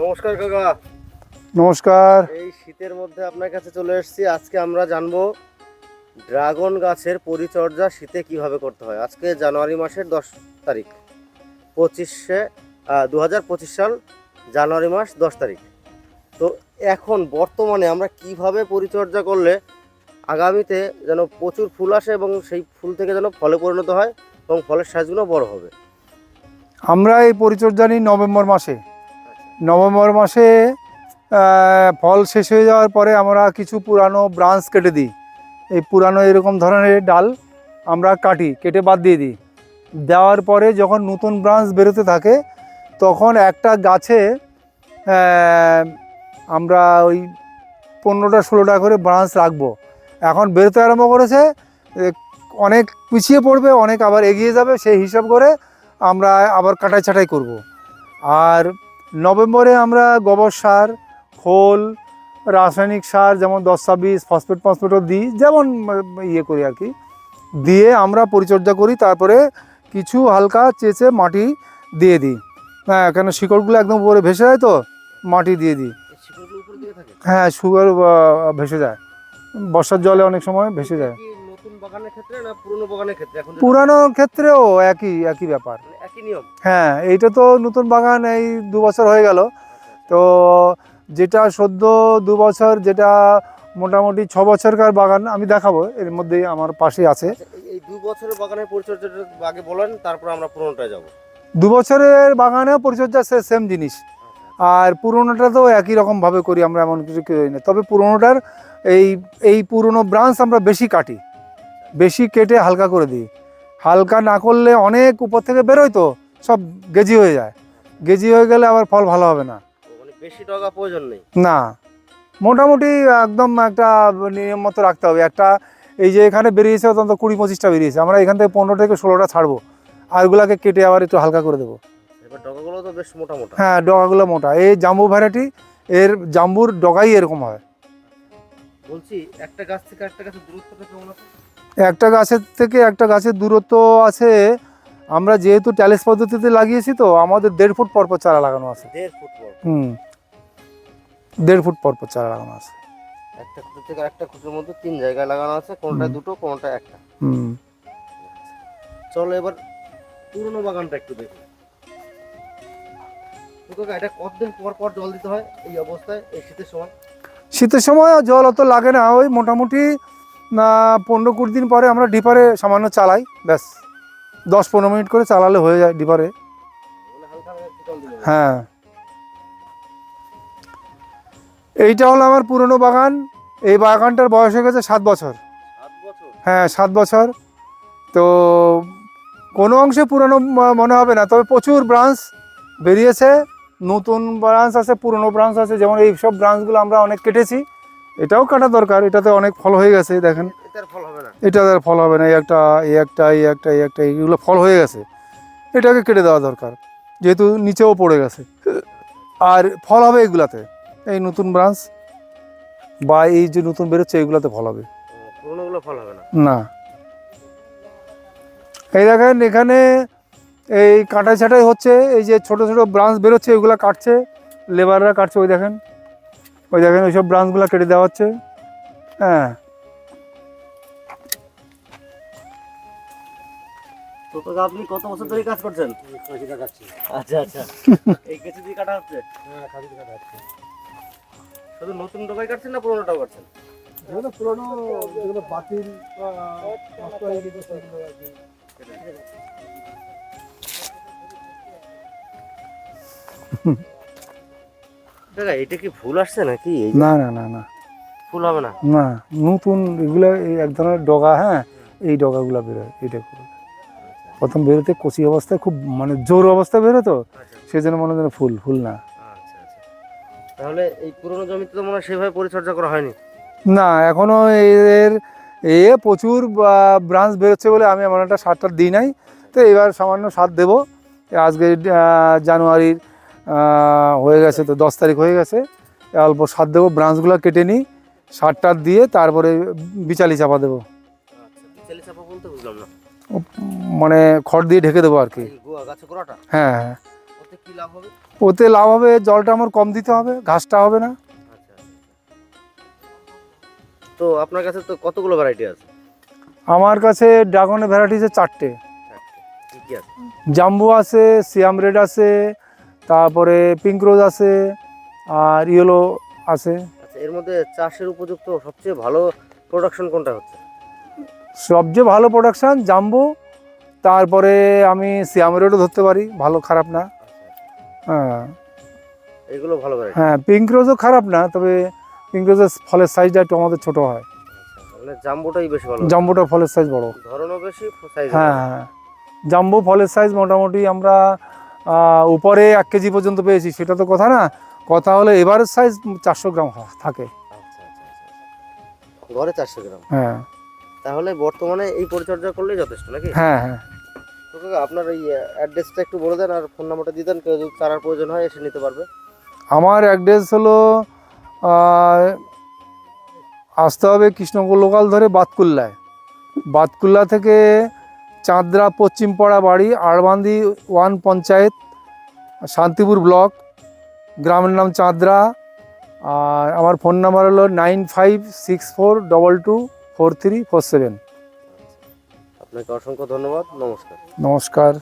নমস্কার কাকা। নমস্কার। এই শীতের মধ্যে আপনার কাছে চলে এসেছি। আজকে আমরা জানব ড্রাগন গাছের পরিচর্যা শীতে কীভাবে করতে হয়। আজকে জানুয়ারি মাসের দশ তারিখ পঁচিশে দু হাজার পঁচিশ সাল জানুয়ারি মাস দশ তারিখ। তো এখন বর্তমানে আমরা কীভাবে পরিচর্যা করলে আগামীতে যেন প্রচুর ফুল আসে এবং সেই ফুল থেকে যেন ফলে পরিণত হয় এবং ফলের সাইজগুলো বড় হবে? আমরা এই পরিচর্যা নিই নভেম্বর মাসে। নভেম্বর মাসে ফল শেষ হয়ে যাওয়ার পরে আমরা কিছু পুরানো ব্রাঞ্চ কেটে দিই। এই পুরানো এরকম ধরনের ডাল আমরা কাটি, কেটে বাদ দিয়ে দিই। দেওয়ার পরে যখন নতুন ব্রাঞ্চ বেরোতে থাকে, তখন একটা গাছে আমরা ওই পনেরোটা ষোলোটা করে ব্রাঞ্চ রাখব। এখন বেরোতে আরম্ভ করেছে অনেক পিছিয়ে পড়বে, অনেক আবার এগিয়ে যাবে, সেই হিসাব করে আমরা আবার কাটাই ছাটাই করব। আর নভেম্বরে আমরা গোবর সার খোল রাসায়নিক সার যেমন দশ ছাব্বিশ ফসফেট ফসফেটও দিই যেমন ইয়ে করি আর কি। দিয়ে আমরা পরিচর্যা করি তারপরে কিছু হালকা চেঁচে মাটি দিয়ে দিই। হ্যাঁ কেন শিকড়গুলো একদম উপরে ভেসে যায় তো? মাটি দিয়ে দিই। হ্যাঁ সুগার ভেসে যায়। বর্ষার জলে অনেক সময় ভেসে যায়। কি নতুন বাগানের ক্ষেত্রে না পুরনো ক্ষেত্রেও একই একই ব্যাপার। একই নিয়ম? হ্যাঁ এইটা তো নতুন বাগান এই দু বছর হয়ে গেল। তো যেটা সদ্য দু বছর যেটা মোটামুটি ছ বছরকার বাগান আমি দেখাবো এর মধ্যেই আমার পাশে আছে। আচ্ছা, এই- দু বছরের বাগানের পরিচর্যাটা আগে বলেন তারপর আমরা পুরোনোটায় যাব। দু বছরের বাগানেও পরিচর্যা সে সেম জিনিস। আর পুরোনোটা তো একই রকমভাবে করি আমরা এমন কিছু করি না। তবে পুরোনোটার এই এই পুরোনো ব্রাঞ্চ আমরা বেশি কাটি। বেশি কেটে হালকা করে দিই। হালকা না করলে অনেক উপর থেকে বেরোয় তো সব গেজি হয়ে যায়। গেজি হয়ে গেলে আবার ফল ভালো হবে না। মানে বেশি ডগা প্রয়োজন নেই? না। মোটামুটি একদম একটা নিয়ম মতো রাখতে হবে। একটা এই যে এখানে বেরিয়েছে অন্তত কুড়ি পঁচিশটা বেরিয়েছে আমরা এখান থেকে পনেরো থেকে ষোলোটা ছাড়বো। আর ওগুলাকে কেটে আবার একটু হালকা করে দেবো। ডগাগুলো তো বেশ মোটা মোটা। হ্যাঁ ডগাগুলো মোটা। এই জাম্বু ভ্যারাইটি এর জাম্বুর ডগাই এরকম হয়। বলছি একটা গাছ থেকে একটা গাছের দূরত্বটা কেমন আছে? একটা গাছের থেকে একটা গাছের দূরত্ব আছে। আমরা যেহেতু ট্যালেস পদ্ধতিতে লাগিয়েছি তো আমাদের দেড় ফুট পর পর চারা লাগানো আছে। দেড় ফুট হুম। দেড় ফুট পর পর চারা লাগানো আছে। একটা খুঁটি থেকে একটা খুঁটির মধ্যে তিন জায়গায় লাগানো আছে কোনটা দুটো কোনটা একটা। হুম। চলো এবার পুরনো বাগানটা একটু দেখি। এটা কতদিন পর পর জল দিতে হয় এই অবস্থায়? এই শীতের সময়? শীতের সময় জল অত লাগে না ওই মোটামুটি না, পনেরো কুড়ি দিন পরে আমরা ডিপারে সামান্য চালাই, ব্যাস। দশ পনেরো মিনিট করে চালালে হয়ে যায় ডিপারে। হ্যাঁ। এইটা হলো আমার পুরনো বাগান। এই বাগানটার বয়স হয়ে গেছে সাত বছর। হ্যাঁ সাত বছর। তো কোনো অংশে পুরনো মনে হবে না। তবে প্রচুর ব্রাঞ্চ বেরিয়েছে। নতুন ব্রাঞ্চ আছে, পুরনো ব্রাঞ্চ আছে। যেমন এই সব ব্রাঞ্চগুলো আমরা অনেক কেটেছি। এটাও কাটা দরকার এটাতে অনেক ফল হয়ে গেছে দেখেন। এটা আর ফল হবে না এই একটা এই একটা এই একটা এই একটা এইগুলো ফল হয়ে গেছে। এটাকে কেটে দেওয়া দরকার যেহেতু নিচেও পড়ে গেছে। আর ফল হবে এগুলাতে এই নতুন ব্রাঞ্চ বা এই যে নতুন বেরোচ্ছে এইগুলাতে ফল হবে। ফল হবে না। না। এই দেখেন এখানে এই কাটাই ছাটাই হচ্ছে এই যে ছোট ছোট ব্রাঞ্চ বেরোচ্ছে ওইগুলো কাটছে লেবাররা কাটছে ওই দেখেন। ওই দেখেন ওইসব ব্রাঞ্চগুলো কেটে দেওয়া হচ্ছে। হ্যাঁ। তো আপনি কত বছর ধরে কাজ করছেন? আচ্ছা আচ্ছা। এই কেঁচি দিয়ে কাটা হচ্ছে? শুধু নতুন ডগাই কাটছেন না পুরোনোটাও কাটছেন এগুলো পুরোনো এগুলো বাতিল নষ্ট হয়ে গেছে কাকা এটা কি ফুল আসছে নাকি? না না না না। ফুল হবে না? না নতুন এগুলো এই এক ধরনের ডগা হ্যাঁ এই ডগাগুলো বেরোয় এটা প্রথম বেরোতে কচি অবস্থায় খুব মানে জোর অবস্থায় বেরোতো আচ্ছা সেই জন্য মনে হয় ফুল ফুল না। আচ্ছা আচ্ছা। তাহলে এই পুরোনো জমিতে তো মনে হয় সেভাবে পরিচর্যা করা হয়নি? না এখনও এর এ প্রচুর ব্রাঞ্চ বেরোচ্ছে বলে আমি এমন একটা সারটার দিই নাই। তো এবার সামান্য সার দেবো। আজকে জানুয়ারির হয়ে গেছে তো দশ তারিখ হয়ে গেছে। অল্প সার দেবো ব্রাঞ্চগুলো কেটে নিই সারটার দিয়ে তারপরে বিচালি চাপা দেবো। আচ্ছা মানে খড় দিয়ে ঢেকে দেবো আর কি। হ্যাঁ হ্যাঁ। ওতে লাভ হবে? জলটা আমার কম দিতে হবে ঘাসটা হবে না। আচ্ছা তো আপনার কাছে তো কতগুলো ভ্যারাইটি আছে? আমার কাছে ড্রাগনের ভ্যারাইটি চারটে। চারটে। আছে? জাম্বু আছে সিয়াম রেড আছে তারপরে পিঙ্ক রোজ আছে আর ইয়েলো আছে। আচ্ছা এর মধ্যে চাষের উপযুক্ত সবচেয়ে ভালো প্রোডাকশন কোনটা হচ্ছে? সবচেয়ে ভালো প্রোডাকশান জাম্বু তারপরে আমি সিয়াম রেডও ধরতে পারি ভালো খারাপ না। হ্যাঁ। এগুলো ভালো হ্যাঁ পিঙ্ক রোজও খারাপ না তবে পিঙ্ক রোজের ফলের সাইজটা একটু আমাদের ছোটো হয়। মানে জাম্বোটাই বেশি ভালো। জাম্বুটা ফলের সাইজ বড়। ধরনও বেশি সাইজ হ্যাঁ হ্যাঁ। জাম্বু ফলের সাইজ মোটামুটি আমরা উপরে এক কেজি পর্যন্ত পেয়েছি সেটা তো কথা না। কথা হলো এবারের সাইজ চারশো গ্রাম থাকে। আচ্ছা আচ্ছা আচ্ছা ঘরে চারশো গ্রাম। হ্যাঁ। তাহলে বর্তমানে এই পরিচর্যা করলেই যথেষ্ট নাকি? হ্যাঁ হ্যাঁ। আপনার এই অ্যাড্রেসটা একটু বলে দেন আর ফোন নাম্বারটা দিয়ে দেন কেউ যদি চারার প্রয়োজন হয় এসে নিতে পারবে। আমার অ্যাড্রেস হলো আসতে হবে কৃষ্ণনগর লোকাল ধরে বাতকুল্লায়। বাতকুল্লা থেকে চাঁদরা পশ্চিমপাড়া বাড়ি আড়বান্দি ওয়ান পঞ্চায়েত শান্তিপুর ব্লক। গ্রামের নাম চাঁদরা। আর আমার ফোন নাম্বার হলো nine five six four double two four three four seven. আপনাকে অসংখ্য ধন্যবাদ। নমস্কার। নমস্কার।